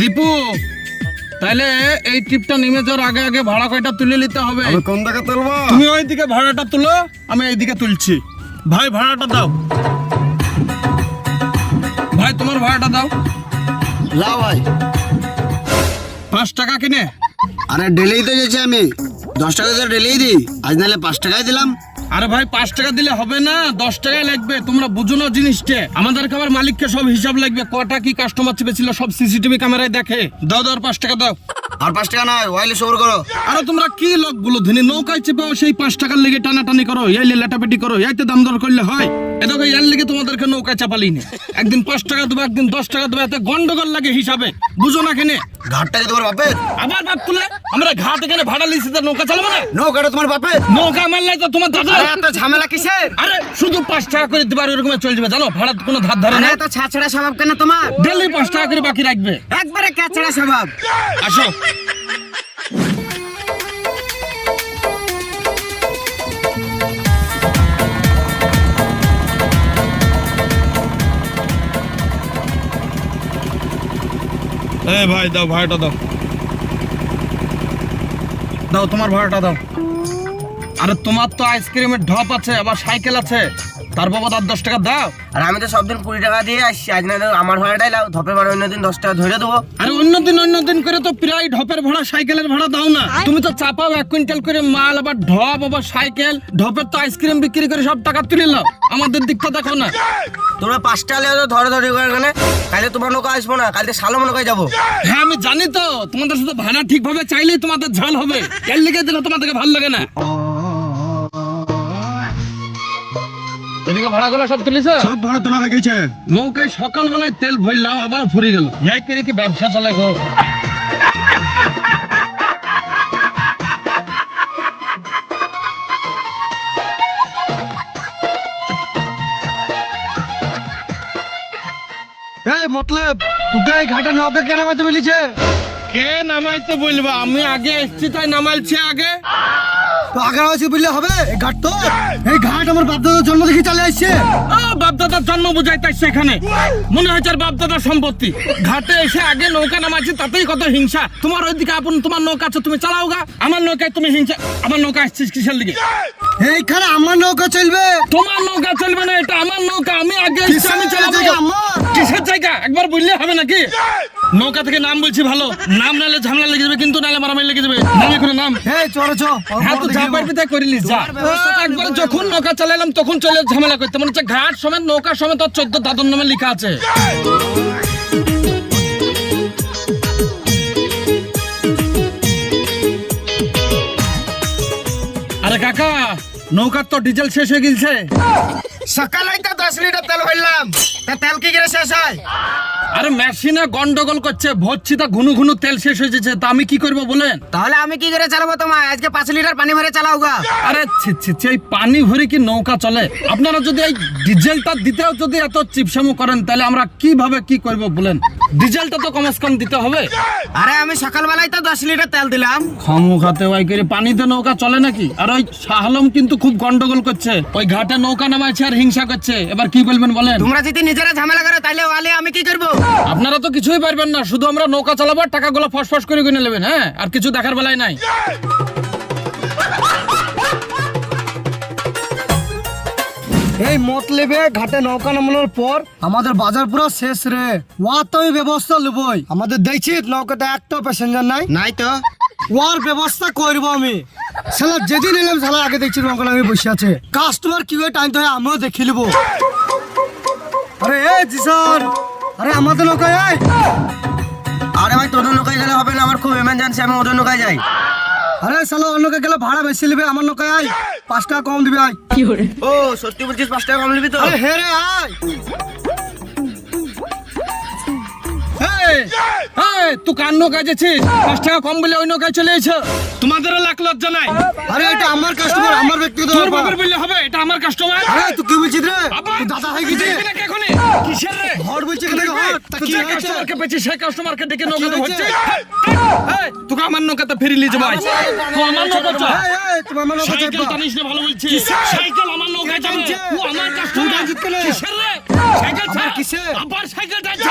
দীপু তাহলে এই ট্রিপটা নেমে যাওয়ার আগে আগে ভাড়া কয়টা তুলে নিতে হবে? আমি কোন দিকে তুলবো? তুমি ওইদিকে ভাড়াটা তুলো আমি এইদিকে তুলছি। ভাই ভাড়াটা দাও। ভাই তোমার ভাড়াটা দাও। লাও ভাই। পাঁচ টাকা কিনে। আরে ডেলিই তো যেছি আমি। দশ টাকা তো ডেলিই দিই। আজ নাহলে পাঁচ টাকাই দিলাম। আরে ভাই পাঁচ টাকা দিলে হবে না দশ টাকায় লাগবে। তোমরা বুঝো না জিনিসটা। আমাদের খাবার মালিককে সব হিসাব লাগবে কটা কি কাস্টমার চেপেছিল সব সিসিটিভি ক্যামেরায় দেখে। দাও দাও পাঁচ টাকা দাও। আর পাঁচ টাকা নয় ওয়াইলে সবর করো। আরে তোমরা কি লোকগুলো ধনী নৌকায় চেপেও সেই পাঁচ টাকার লেগে টানাটানি করো? এইলে লেটাপেটি করো এইতে দাম দর করলে হয়। এ দেখো এর লেগে তোমাদেরকে নৌকায় চাপালি না। একদিন পাঁচ টাকা দেবো একদিন দশ টাকা দেবো এতে গন্ডগোল লাগে হিসাবে। বুঝো না কেনে ঘাটটা কি তোমার বাপের? আবার বাপ তুলে আমরা ঘাট এখানে ভাড়া লিছি তো নৌকা চালাবো না? নৌকাটা তোমার বাপের? নৌকা মারলে তো তোমার দাদা আরে এত ঝামেলা কিসের? আরে শুধু পাঁচ টাকা করে দিবার এরকম চলে যাবে জানো? ভাড়া কোনো ধার ধারে না এত ছাছড়া স্বভাব কেন তোমার? ডেলি পাঁচ টাকা করে বাকি রাখবে। একবারে ক্যাচড়া স্বভাব। আসো। এ ভাই দাও ভাড়াটা দাও। দাও তোমার ভাড়াটা দাও। আরে তোমার তো আইসক্রিমের ঢপ আছে আবার সাইকেল আছে। তার বাবদ আর দশ টাকা দাও। আর আমি তো সব দিন কুড়ি টাকা দিয়ে আসছি। আজ না আমার ভাড়াটাই লাও ভাড়া অন্য দিন দশ টাকা ধরে দেবো। আরে অন্যদিন অন্যদিন করে তো প্রায় ঢপের ভাড়া সাইকেলের ভাড়া দাও না। তুমি তো চাপাও এক কুইন্টাল করে মাল আবার ঢপ আবার সাইকেল। ঢপের তো আইসক্রিম বিক্রি করে সব টাকা তুলে নাও। আমাদের দিকটা দেখো না। তোমরা পাঁচটা আলে তো ধরে ধরে করে এখানে। কালকে তোমার নৌকা আসব না কালকে সালো নৌকায় যাব। হ্যাঁ আমি জানি তো তোমাদের শুধু ভাড়া ঠিকভাবে চাইলেই তোমাদের ঝাল হবে। এর লিখে দিলে তোমাদেরকে ভালো লাগে না। এদিকে ভাড়াগুলো সব তুলিস সব ভাড়া তোলা গেছে নৌকায় সকালবেলায় তেল ভরলাম আবার ফুরিয়ে গেল। করে কি ব্যবসা চলে গো? মতলব তোকে এই ঘাটে নৌকা কেন নামাতে বলেছে কে নামাইতে বলবা আমি আগে এসছি তাই নামাইছি আগে আগে আছে বললে হবে? এই ঘাট তো। এই ঘাট আমার বাপ দাদার জন্ম থেকে চলে আসছে। বাপ দাদার জন্ম বুঝাইতে সেখানে। মনে হয়েছে আর বাপদাদার সম্পত্তি। ঘাটে এসে আগে নৌকা নামাচ্ছি তাতেই কত হিংসা। তোমার ওইদিকে আপন তোমার নৌকা আছে তুমি চালাও গা। আমার নৌকায় তুমি হিংসা আমার নৌকা আসছিস কিসের দিকে এইখানে আমার নৌকা চলবে। তোমার নৌকা চলবে না এটা আমার নৌকা আমি আগে আমি চালাবো? কিসের জায়গা? একবার বললে হবে নাকি? নৌকা থেকে নাম বলছি ভালো। নাম নালে ঝামেলা লেগে যাবে কিন্তু নালে মারামারি লেগে যাবে। নাম এখানে নাম। এই চলো চো হ্যাঁ তো যা পারবি তাই করিলি যা। একবার যখন নৌকা চালালাম তখন চলে ঝামেলা করতে। মনে হচ্ছে ঘাট সমেত নৌকা সমেত আর চোদ্দ দাদন নামে লেখা আছে। আরে কাকা নৌকার তো ডিজেল শেষ হয়ে গেছে সকালে তো দশ লিটার তেল ভরলাম। তা তেল কি করে শেষ হয়? আরে মেশিনে গন্ডগোল করছে ভরছি তা ঘুনু ঘুনু তেল শেষ হয়ে যাচ্ছে তা আমি কি করব বলেন? তাহলে আমি কি করে চালাবো তোমায়? আজকে পাঁচ লিটার পানি ভরে চালাও গা। আরে ছি ছি ছি, এই পানি ভরে কি নৌকা চলে? আপনারা যদি এই ডিজেলটা দিতেও যদি এত চিপসামু করেন তাহলে আমরা কীভাবে কি করব বলেন? ডিজেলটা তো কমস কম দিতে হবে। আরে আমি সকালবেলায় তো দশ লিটার তেল দিলাম। খামু খাতে ওই করে পানিতে নৌকা চলে নাকি? আর ওই শাহলম কিন্তু খুব গন্ডগোল করছে। ওই ঘাটে নৌকা নামাইছে আর হিংসা করছে। এবার কি বলবেন বলেন? তোমরা যদি নিজেরা ঝামেলা করো তাহলে ওয়ালে আমি কি করব? আপনারা তো কিছুই পারবেন না শুধু আমরা নৌকা চালাবো আর টাকাগুলো ফস ফস করে কিনে নেবেন হ্যাঁ? আর কিছু দেখার বেলায় নাই। এই মতলেবে ঘাটে নৌকা নামানোর পর আমাদের বাজার পুরো শেষ রে। ওয়ার তো আমি ব্যবস্থা লুবই। আমাদের দেখছি নৌকাতে একটা প্যাসেঞ্জার নাই। নাই তো। ওয়ার ব্যবস্থা করব আমি। সালা যেদিন এলাম সালা আগে দেখছি নৌকা আমি বসে আছে। কাস্টমার কি টাইম তো আমিও দেখে নেব আরে এ জিসান! আরে আমাদের নৌকায় আয়। আরে ভাই তোদের নৌকায় গেলে হবে না আমার খুব এমার্জেন্সি আমি ওদের নৌকায় যাই। আরে সালা অন্যকে গেলে ভাড়া বেশি নেবে আমার নৌকায় আয়। পাঁচ টাকা কম দিবে আয়। ও সত্যি বলছিস পাঁচ টাকা কম নিবি তো? আরে হে রে আয়। তুই কার নৌকায় যাচ্ছিস? পাঁচ টাকা কম বলে ওই নৌকায় চলে এসো তোমাদের লাখ লজ্জা নাই। আরে এটা আমার কাস্টমার আমার ব্যক্তিগত তোর ব্যাপার। বাবার বললে হবে এটা আমার কাস্টমার আরে তুই কি বলছিস রে? দাদা হয়ে গেছে কিসের রে? হট বলছে এখানে হট তুই যে কাস্টমারকে পেয়েছিস সেই কাস্টমারকে ডেকে নৌকাতে এই, তোকে আমার নৌকাতে ফেরি লিয়ে যাব আজ। আমার নৌকা চল। এই, আমার নৌকা সাইকেল টানিস না ভালো বলছিস সাইকেল আমার নৌকায় যাবে? ও আমার কাস্টমার কিসের রে? সাইকেল ছাড়। কিসের? আবার সাইকেল টানছে?